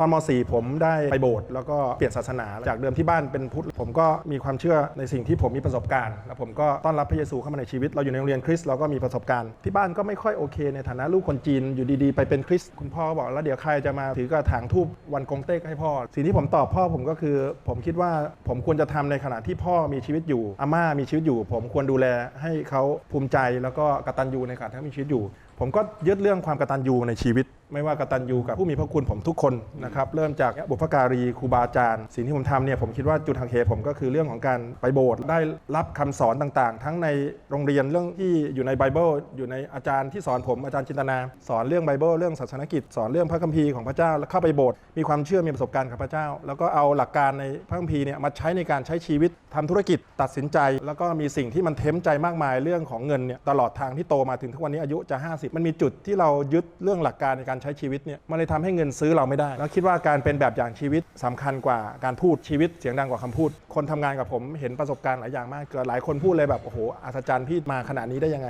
ตอนม .4 ผมได้ไปโบสถ์แล้วก็เปลี่ยนศาสนา จากเดิมที่บ้านเป็นพุทธ ผมก็มีความเชื่อในสิ่งที่ผมมีประสบการณ์ แล้วผมก็ต้อนรับพระเยซูเข้ามาในชีวิต เราอยู่ในโรงเรียนคริสต์เราก็มีประสบการณ์ ที่บ้านก็ไม่ค่อยโอเค ในฐานะลูกคนจีนอยู่ดีๆ ไปเป็นคริสต์คุณพ่อบอกแล้วเดี๋ยวใครจะมาถือกระถางทูบวันกงเต็กให้พ่อ สิ่งที่ผมตอบพ่อผมก็คือ ผมคิดว่าผมควรจะทำในขณะที่พ่อมีชีวิตอยู่อาม่ามีชีวิตอยู่ ผมควรดูแลให้เขาภูมิใจแล้วก็กตัญญูในขณะที่มีชีวิตอยู่ ผมก็ยึดเรื่องความกตัญญูในชีวิต ไม่ว่ากตัญญูกับผู้มีพระคุณผมทุกคนนะครับเริ่มจากบุพการีครูบาอาจารย์สิ่งที่ผมทำเนี่ยผมคิดว่าจุดหักเหผมก็คือเรื่องของการไปโบสถ์ได้รับคำสอนต่างๆ ทั้งในโรงเรียนเรื่องที่อยู่ในไบเบิลอยู่ในอาจารย์ที่สอนผมอาจารย์จินตนา สอนเรื่องไบเบิลเรื่องศาสนกิจ สอนเรื่องพระคัมภีร์ของพระเจ้าแล้วเข้าไปโบสถ์มีความเชื่อมีประสบการณ์กับพระเจ้า แล้วก็เอาหลักการในพระคัมภีร์เนี่ยมาใช้ในการใช้ชีวิตทำธุรกิจตัดสินใจ แล้วก็มีสิ่งที่มันเทมใจมากมายเรื่องของเงินเนี่ยตลอดทางที่โตมาถึงทุกวันนี้อายุจะ 50 มันมีจุดที่เรายึดเรื่องหลักการในการใช้ชีวิตเนี่ยมันเลยทำให้เงินซื้อเราไม่ได้ แล้วคิดว่าการเป็นแบบอย่างชีวิตสำคัญกว่าการพูดชีวิตเสียงดังกว่าคำพูด คนทำงานกับผมเห็นประสบการณ์หลายอย่างมากเกิดหลายคนพูดเลยแบบโอ้โหอัศจรรย์พี่มาขนาดนี้ได้ยังไง